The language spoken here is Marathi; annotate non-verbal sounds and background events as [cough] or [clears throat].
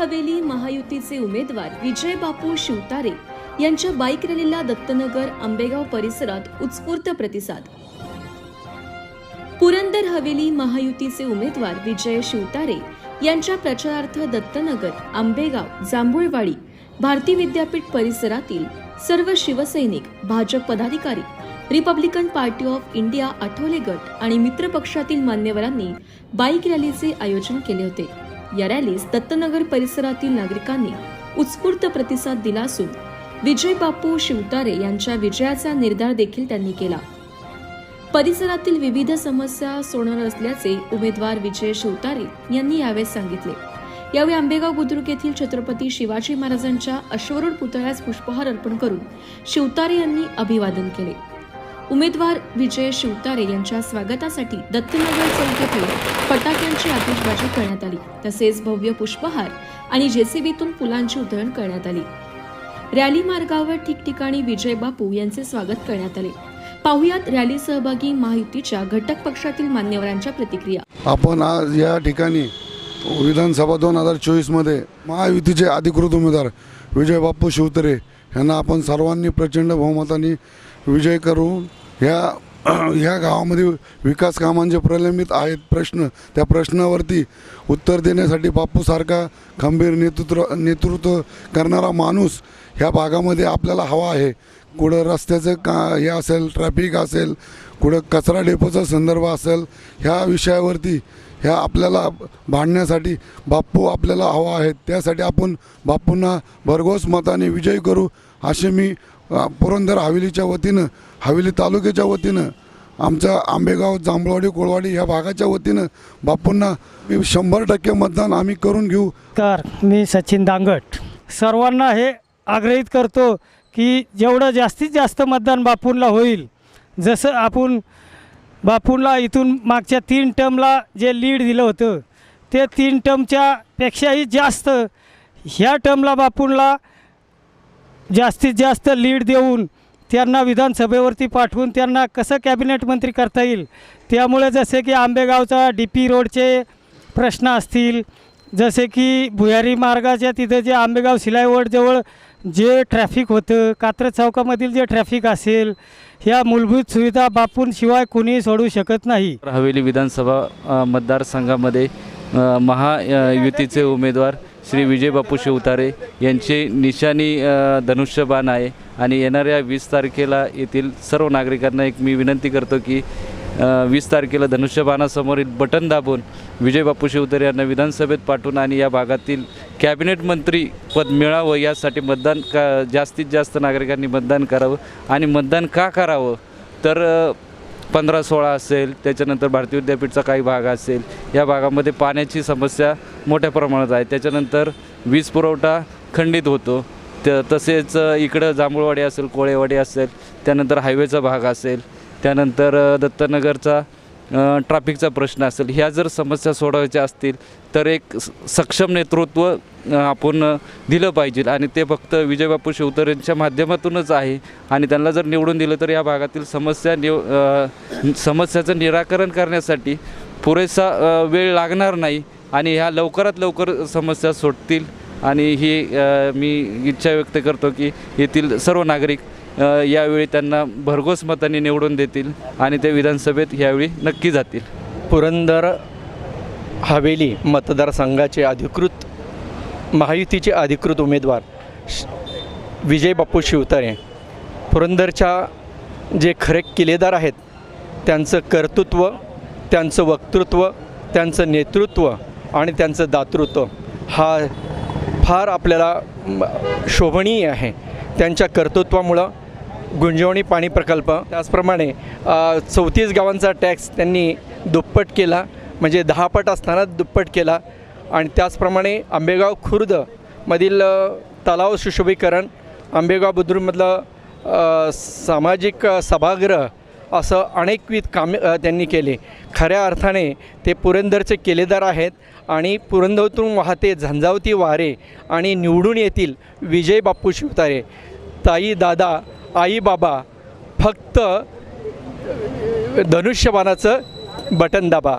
हवेली महायुतीचे उमेदवार विजय बापू शिवतारे यांच्या बाईक रॅलीला दत्तनगर आंबेगाव परिसरात उत्स्फूर्त प्रतिसाद. पुरंदर हवेली महायुतीचे उमेदवार विजय शिवतारे यांच्या प्रचारार्थ दत्तनगर आंबेगाव जांभुळवाडी भारती विद्यापीठ परिसरातील सर्व शिवसैनिक भाजप पदाधिकारी republican party of India Athawale गट आणि मित्रपक्षातील मान्यवरांनी बाईक रॅलीचे आयोजन केले होते. या रॅलीस दत्तनगर परिसरातील नागरिकांनी उत्स्फूर्त प्रतिसाद दिला असून विजय बापू शिवतारे यांच्या विजयाचा निर्धार देखील त्यांनी केला. परिसरातील विविध समस्या सोडणार असल्याचे उमेदवार विजय शिवतारे यांनी यावेळी सांगितले. यावेळी आंबेगाव बुद्रुक येथील छत्रपती शिवाजी महाराजांच्या अश्वरूढ पुतळ्यास पुष्पहार अर्पण करून शिवतारे यांनी अभिवादन केले. उमेदवार विजय शिवतारे यांच्या स्वागतासाठी दत्तनगर चौक येथे फटाक्यांची आतिषबाजी करण्यात आली. तसेच भव्य पुष्पहार आणि जेसीबीतून फुलांची उधळण करण्यात आली. रॅली मार्गावर ठिकठिकाणी विजय बापू यांचे स्वागत करण्यात आले. पाहुयात रॅली सहभागी महायुतीच्या घटक पक्षातील मान्यवरांच्या प्रतिक्रिया. आपण आज या ठिकाणी विधानसभा दोन हजार चोवीसमध्ये महायुतीचे अधिकृत उमेदवार विजय बापू शिवतरे यांना आपण सर्वांनी प्रचंड बहुमताने विजय करून ह्या [clears throat] ह्या गावामध्ये विकास कामांचे प्रलंबित आहेत प्रश्न. त्या प्रश्नावरती उत्तर देण्यासाठी बाप्पूसारखा खंबीर नेतृत्व नेतृत्व करणारा माणूस ह्या भागामध्ये आपल्याला हवा आहे. कुठं रस्त्याचं का हे असेल ट्रॅफिक असेल कुठं कचरा डेपोचा संदर्भ असेल ह्या विषयावरती ह्या आपल्याला भांडण्यासाठी बाप्पू आपल्याला हवा आहे त्यासाठी आपण बाप्पूंना भरघोस मताने विजय करू असे मी पुरंदर हवेलीच्या वतीनं हवेली तालुक्याच्या वतीनं आमच्या आंबेगाव जांभळवाडी कोळवाडी ह्या भागाच्या वतीनं बापूंना शंभर टक्के मतदान आम्ही करून घेऊ. तर मी सचिन दांगट. सर्वांना हे आग्रहित करतो की जेवढं जास्तीत जास्त मतदान बापूंना होईल जसं आपण बापूंना इथून मागच्या तीन टर्मला जे लीड दिलं होतं ते तीन टर्मच्या पेक्षाही जास्त ह्या टर्मला बापूंना जास्तीत जास्त लीड देऊन त्यांना विधानसभेवरती पाठवून त्यांना कसं कॅबिनेट मंत्री करता येईल? त्यामुळे जसे की आंबेगावचा डी पी रोडचे प्रश्न असतील जसे की भुयारी मार्गाच्या तिथं जे आंबेगाव सिलाईवडजवळ जे ट्रॅफिक होतं कात्रज चौकामधील जे ट्रॅफिक असेल ह्या मूलभूत सुविधा बापूंशिवाय कुणीही सोडू शकत नाही. हवेली विधानसभा मतदारसंघामध्ये महायुतीचे उमेदवार श्री विजय बापू शिवतारे यांचे निशाणी धनुष्यबाण आहे. आणि येणाऱ्या वीस तारखेला येथील सर्व नागरिकांना एक मी विनंती करतो की वीस तारखेला धनुष्यबाणासमोरील बटन दाबून विजय बापू शिवतारे यांना विधानसभेत पाठवून आणि या भागातील कॅबिनेट मंत्री पद मिळावं यासाठी मतदान का जास्तीत जास्त नागरिकांनी मतदान करावं. आणि मतदान का करावं? तर पंधरा सोळा असेल त्याच्यानंतर भारतीय विद्यापीठचा काही भाग असेल या भागामध्ये पाण्याची समस्या मोठ्या प्रमाणात आहे. त्याच्यानंतर वीज पुरवठा खंडित होतो. त तसेच इकडं जांभूळवाडी असेल कोळेवाडी असेल त्यानंतर हायवेचा भाग असेल त्यानंतर दत्तनगरचा ट्रॅफिकचा प्रश्न असेल ह्या जर समस्या सोडवायच्या असतील तर एक स- सक्षम नेतृत्व आपण दिलं पाहिजे. आणि ते फक्त विजयबापू शिवतरेंच्या माध्यमातूनच आहे. आणि त्यांना जर निवडून दिलं तर या भागातील समस्या निव समस्याचं निराकरण करण्यासाठी पुरेसा वेळ लागणार नाही. आणि ह्या लवकरात लवकर समस्या सुटतील. आणि ही मी इच्छा व्यक्त करतो की येथील सर्व नागरिक यावेळी त्यांना भरघोस मताने निवडून देतील आणि ते विधानसभेत यावेळी नक्की जातील. पुरंदर हवेली मतदारसंघाचे अधिकृत महायुतीचे अधिकृत उमेदवार श- विजय बापू शिवतारे. पुरंदरच्या जे खरे किल्लेदार आहेत त्यांचं कर्तृत्व त्यांचं वक्तृत्व त्यांचं नेतृत्व आणि त्यांचं दातृत्व हा फार आपल्याला म, शोभनीय आहे. त्यांच्या कर्तृत्वामुळं गुंजवणी पाणी प्रकल्प. त्याचप्रमाणे चौतीस गावांचा टॅक्स त्यांनी दुप्पट केला. म्हणजे दहापट असताना दुप्पट केला. आणि त्याचप्रमाणे आंबेगाव खुर्द मधील तलाव सुशोभीकरण आंबेगाव बुद्रुकमधलं सामाजिक सभागृह असं अनेकविध कामे त्यांनी केले. खऱ्या अर्थाने ते पुरंदरचे केलेदार आहेत आणि पुरंदरतून वाहते झंझावती वारे आणि निवडून येतील विजय बाप्पू शिवतारे. ताई दादा आई बाबा फक्त धनुष्यबाणाचं बटन दाबा.